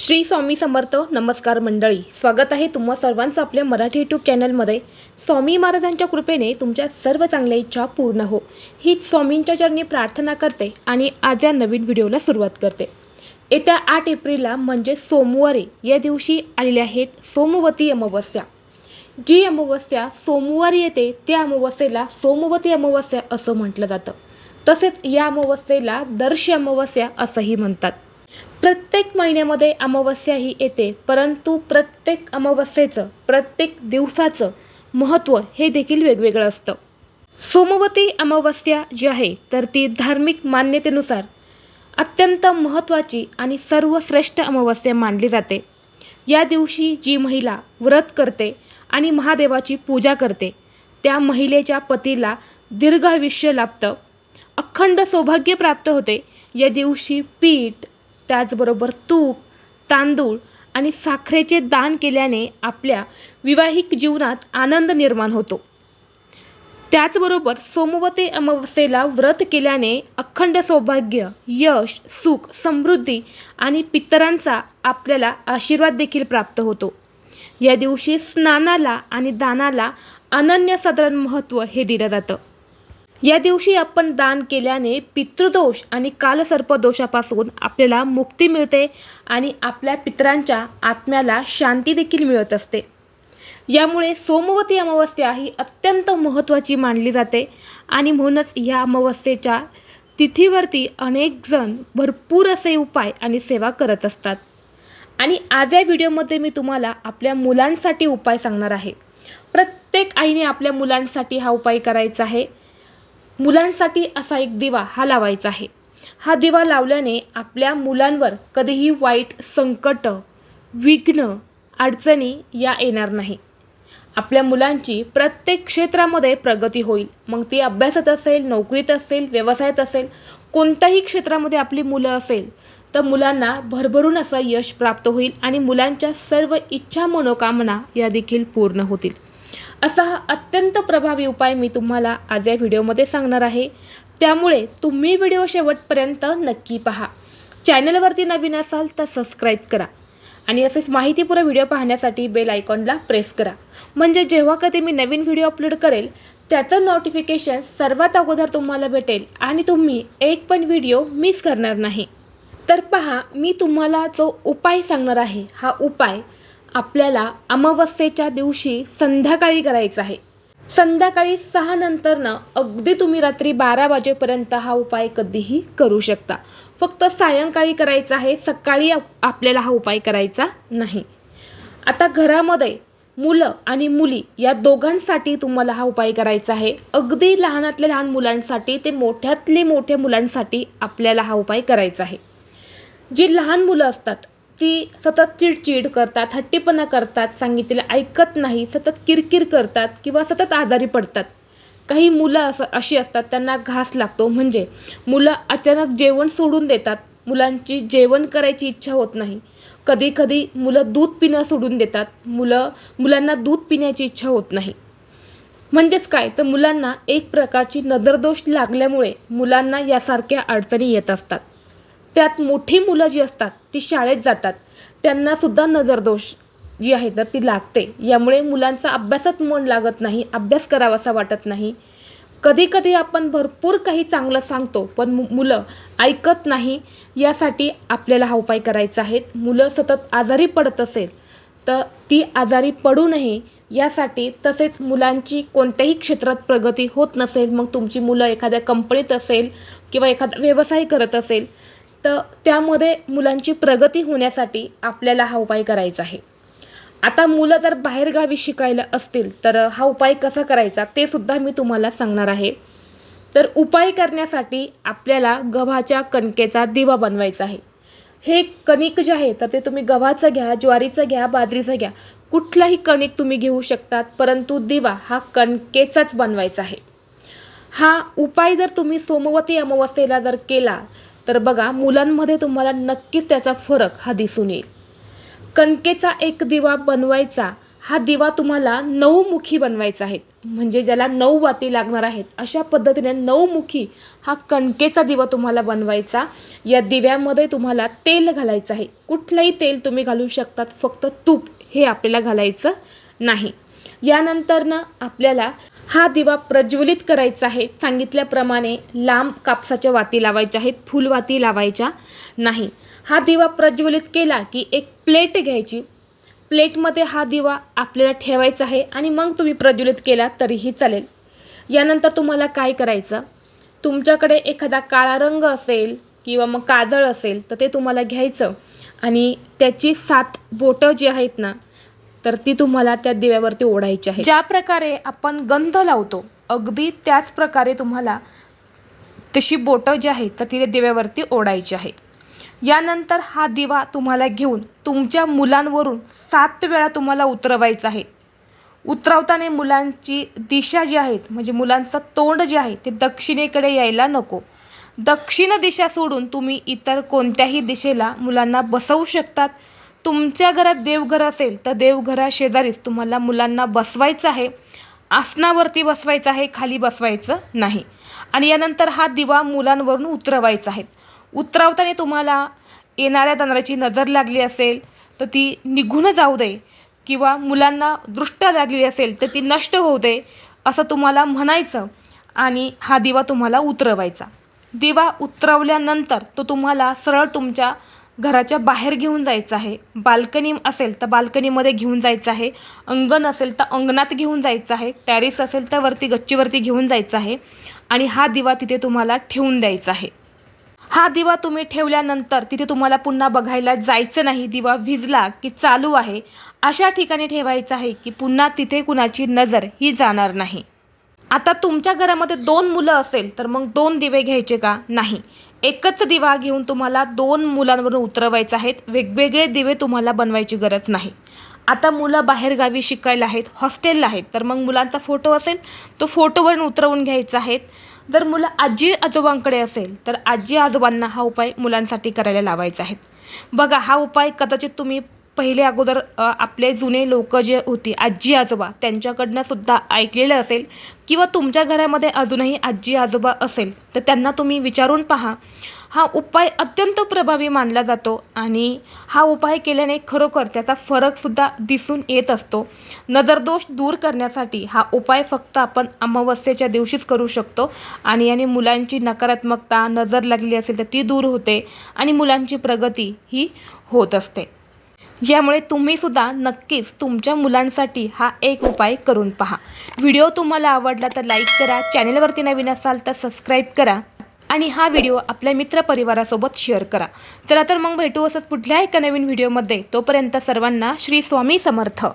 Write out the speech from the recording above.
श्री स्वामी समर्थ नमस्कार मंडळी. स्वागत आहे तुम्हा सर्वांचं आपल्या मराठी यूट्यूब चॅनलमध्ये स्वामी महाराजांच्या कृपेने तुमच्या सर्व चांगल्या इच्छा पूर्ण हो. हीच स्वामींच्या चरणी प्रार्थना करते आणि आज या नवीन व्हिडिओला सुरुवात करते. येत्या आठ एप्रिलला म्हणजे सोमवारी या दिवशी आलेल्या आहेत सोमवती अमावस्या. जी अमावस्या सोमवारी येते त्या अमावस्येला सोमवती अमावस्या असं म्हटलं जातं. तसेच या अमावस्येला दर्श अमावस्या असंही म्हणतात. प्रत्येक महिन्यामध्ये अमावस्या ही येते परंतु प्रत्येक अमावस्येचं प्रत्येक दिवसाचं महत्त्व हे देखील वेगवेगळं असतं. सोमवती अमावस्या जी आहे तर ती धार्मिक मान्यतेनुसार अत्यंत महत्त्वाची आणि सर्वश्रेष्ठ अमावस्या मानली जाते. या दिवशी जी महिला व्रत करते आणि महादेवाची पूजा करते त्या महिलेच्या पतीला दीर्घायुष्य लाभतं. अखंड सौभाग्य प्राप्त होते. या दिवशी पीठ त्याचबरोबर तूप तांदूळ आणि साखरेचे दान केल्याने आपल्या विवाहिक जीवनात आनंद निर्माण होतो. त्याचबरोबर सोमवती अमावस्येला व्रत केल्याने अखंड सौभाग्य यश सुख समृद्धी आणि पितरांचा आपल्याला आशीर्वाद देखील प्राप्त होतो. या दिवशी स्नानाला आणि दानाला अनन्यसाधारण महत्त्व हे दिलं जातं. या दिवशी आपण दान केल्याने पितृदोष आणि कालसर्पदोषापासून आपल्याला मुक्ती मिळते आणि आपल्या पितरांच्या आत्म्याला शांती देखील मिळत असते. यामुळे सोमवती अमावस्या ही अत्यंत महत्त्वाची मानली जाते आणि म्हणूनच या अमावस्येच्या तिथीवरती अनेकजण भरपूर असे उपाय आणि सेवा करत असतात. आणि आज या व्हिडिओमध्ये मी तुम्हाला आपल्या मुलांसाठी उपाय सांगणार आहे. प्रत्येक आईने आपल्या मुलांसाठी हा उपाय करायचा आहे. मुलांसाठी असा एक दिवा हा लावायचा आहे. हा दिवा लावल्याने आपल्या मुलांवर कधीही वाईट संकट विघ्न अडचणी या येणार नाही. आपल्या मुलांची प्रत्येक क्षेत्रामध्ये प्रगती होईल. मग ती अभ्यासात असेल नोकरीत असेल व्यवसायात असेल कोणत्याही क्षेत्रामध्ये आपली मुलं असेल तर मुलांना भरभरून असं यश प्राप्त होईल आणि मुलांच्या सर्व इच्छा मनोकामना या देखील पूर्ण होतील. असा हा अत्यंत प्रभावी उपाय मी तुम्हाला आज या व्हिडिओमध्ये सांगणार आहे. त्यामुळे तुम्ही व्हिडिओ शेवटपर्यंत नक्की पहा. चॅनलवरती नवीन असाल तर सबस्क्राईब करा आणि असेच माहितीपूर्ण व्हिडिओ पाहण्यासाठी बेल आयकॉनला प्रेस करा. म्हणजे जेव्हा कधी मी नवीन व्हिडिओ अपलोड करेल त्याचं नोटिफिकेशन सर्वात अगोदर तुम्हाला भेटेल आणि तुम्ही एक पण व्हिडिओ मिस करणार नाही. तर पहा मी तुम्हाला जो उपाय सांगणार आहे हा उपाय आपल्याला अमावस्येच्या दिवशी संध्याकाळी करायचं आहे. संध्याकाळी सहा नंतरनं अगदी तुम्ही रात्री बारा वाजेपर्यंत हा उपाय कधीही करू शकता. फक्त सायंकाळी करायचा आहे सकाळी आप- आपल्याला हा उपाय करायचा नाही. आता घरामध्ये मुलं आणि मुली या दोघांसाठी तुम्हाला हा उपाय करायचा आहे. अगदी लहानातल्या लहान मुलांसाठी ते मोठ्यातले मोठ्या मुलांसाठी आपल्याला हा उपाय करायचा आहे. जी लहान मुलं असतात ती सतत चिडचिड करतात हट्टीपणा करतात सांगितलेलं ऐकत नाही सतत किरकिर करतात किंवा सतत आजारी पडतात. काही मुलं असं अशी असतात त्यांना घास लागतो. म्हणजे मुलं अचानक जेवण सोडून देतात. मुलांची जेवण करायची इच्छा होत नाही. कधी कधी मुलं दूध पिणं सोडून देतात. मुलं मुलांना दूध पिण्याची इच्छा होत नाही. म्हणजेच काय? तर मुलांना एक प्रकारची नजरदोष लागल्यामुळे मुलांना यासारख्या अडचणी येत असतात. त्यात मोठी मुलं जी असतात ती शाळेत जातात. त्यांना सुद्धा नजरदोष जी आहे तर ती लागते. यामुळे मुलांचा अभ्यासात मन लागत नाही अभ्यास करावासा वाटत नाही. कधी कधी आपण भरपूर काही चांगलं सांगतो पण मु मुलं ऐकत नाही यासाठी आपल्याला हा उपाय करायचा आहे. मुलं सतत आजारी पडत असेल तर ती आजारी पडू नये. यासाठी तसेच मुलांची कोणत्याही क्षेत्रात प्रगती होत नसेल मग तुमची मुलं एखाद्या कंपनीत असेल किंवा एखादा व्यवसाय करत असेल तर त्यामध्ये मुलांची प्रगती होण्यासाठी आपल्याला हा उपाय करायचा आहे. आता मुलं जर बाहेरगावी शिकायला असतील तर हा उपाय कसा करायचा ते सुद्धा मी तुम्हाला सांगणार आहे. तर उपाय करण्यासाठी आपल्याला गव्हाच्या कणकेचा दिवा बनवायचा आहे. हे कणिक जे आहे तर ते तुम्ही गव्हाचं घ्या ज्वारीचं घ्या बाजरीचं घ्या कुठलाही कणिक तुम्ही घेऊ शकतात परंतु दिवा हा कणकेचाच बनवायचा आहे. हा उपाय जर तुम्ही सोमवती अमावस्येला जर केला तर बघा मुलांमध्ये तुम्हाला नक्कीच त्याचा फरक हा दिसून येईल. कणकेचा एक दिवा बनवायचा हा दिवा तुम्हाला नऊमुखी बनवायचा आहे. म्हणजे ज्याला नऊ वाती लागणार आहेत अशा पद्धतीने नऊमुखी हा कणकेचा दिवा तुम्हाला बनवायचा. या दिव्यामध्ये तुम्हाला तेल घालायचं आहे. कुठलंही तेल तुम्ही घालू शकतात फक्त तूप हे आपल्याला घालायचं नाही. यानंतरनं आपल्याला हा दिवा प्रज्वलित करायचा आहे. सांगितल्याप्रमाणे लांब कापसाच्या वाती लावायच्या आहेत. फुलवाती लावायच्या नाही. हा दिवा प्रज्वलित केला की एक प्लेट घ्यायची. प्लेटमध्ये हा दिवा आपल्याला ठेवायचा आहे आणि मग तुम्ही प्रज्वलित केला तरीही चालेल. यानंतर तुम्हाला काय करायचं? तुमच्याकडे एखादा काळा रंग असेल किंवा मग काजळ असेल तर ते तुम्हाला घ्यायचं. आणि त्याची सात बोटं जी आहेत ना तर ती तुम्हाला त्या दिव्यावरती ओढायची आहे. ज्या प्रकारे आपण गंध लावतो अगदी त्याच प्रकारे तुम्हाला तशी बोटं जी आहेत तर ती दिव्यावरती ओढायची आहे. यानंतर हा दिवा तुम्हाला घेऊन तुमच्या मुलांवरून सात वेळा तुम्हाला उतरवायचा आहे. उतरवताना मुलांची दिशा जी आहेत म्हणजे मुलांचं तोंड जे आहे ते दक्षिणेकडे यायला नको. दक्षिण दिशा सोडून तुम्ही इतर कोणत्याही दिशेला मुलांना बसवू शकतात तुमच्या घरात देवघर असेल तर देवघराशेजारीच तुम्हाला मुलांना बसवायचं आहे. आसनावरती बसवायचं आहे खाली बसवायचं नाही. आणि यानंतर हा दिवा मुलांवरून उतरवायचा आहे. उतरवताना तुम्हाला येणाऱ्या तांदळाची नजर लागली असेल तर ती निघून जाऊ दे किंवा मुलांना दृष्ट लागली असेल तर ती नष्ट होऊ दे असं तुम्हाला म्हणायचं आणि हा दिवा तुम्हाला उतरवायचा. दिवा उतरवल्यानंतर तो तुम्हाला सरळ तुमच्या घराच्या बाहेर घेऊन जायचं आहे. बाल्कनी असेल तर बाल्कनीमध्ये घेऊन जायचं आहे. अंगण असेल तर अंगणात घेऊन जायचं आहे. टॅरिस असेल तर वरती गच्चीवरती घेऊन जायचं आहे. आणि हा दिवा तिथे तुम्हाला ठेवून द्यायचा आहे. हा दिवा तुम्ही ठेवल्यानंतर तिथे तुम्हाला पुन्हा बघायला जायचं नाही. दिवा विजला की चालू आहे. अशा ठिकाणी ठेवायचं आहे की पुन्हा तिथे कुणाची नजर ही जाणार नाही. आता तुमच्या घरामध्ये दोन मुलं असेल तर मग दोन दिवे घ्यायचे का? नाही. एकच दिवा घेऊन तुम्हाला दोन मुलांवरून उतरवायचं आहेत. वेगवेगळे दिवे तुम्हाला बनवायची गरज नाही. आता मुलं बाहेरगावी शिकायला आहेत हॉस्टेलला आहेत तर मग मुलांचा फोटो असेल तो फोटोवरून उतरवून घ्यायचा आहेत. जर मुलं आजी आजोबांकडे असेल तर आजी आजोबांना हा उपाय मुलांसाठी करायला लावायचा आहे बघा हा उपाय कदाचित तुम्ही पहिले अगोदर आपले जुने लोक जे होती आजी आजोबा त्यांच्याकडनं सुद्धा ऐकलेलं असेल किंवा तुमच्या घरामध्ये अजूनही आजी आजोबा असेल तर त्यांना तुम्ही विचारून पहा. हा उपाय अत्यंत प्रभावी मानला जातो आणि हा उपाय केल्याने खरोखर त्याचा फरकसुद्धा दिसून येत असतो. नजरदोष दूर करण्यासाठी हा उपाय फक्त आपण अमावस्येच्या दिवशीच करू शकतो आणि याने मुलांची नकारात्मकता नजर लागली असेल तर ती दूर होते आणि मुलांची प्रगती ही होत असते. ज्यामुळे तुम्ही सुद्धा नक्कीच तुमच्या मुलांसाठी हा एक उपाय करून पहा. व्हिडिओ तुम्हाला आवडला तर लाईक करा चॅनलवरती नवीन असाल तर सबस्क्राईब करा आणि हा व्हिडिओ आपल्या मित्रपरिवारासोबत शेअर करा. चला तर मग भेटू असंच पुढल्या एका नवीन व्हिडिओमध्ये. तोपर्यंत सर्वांना श्री स्वामी समर्थ.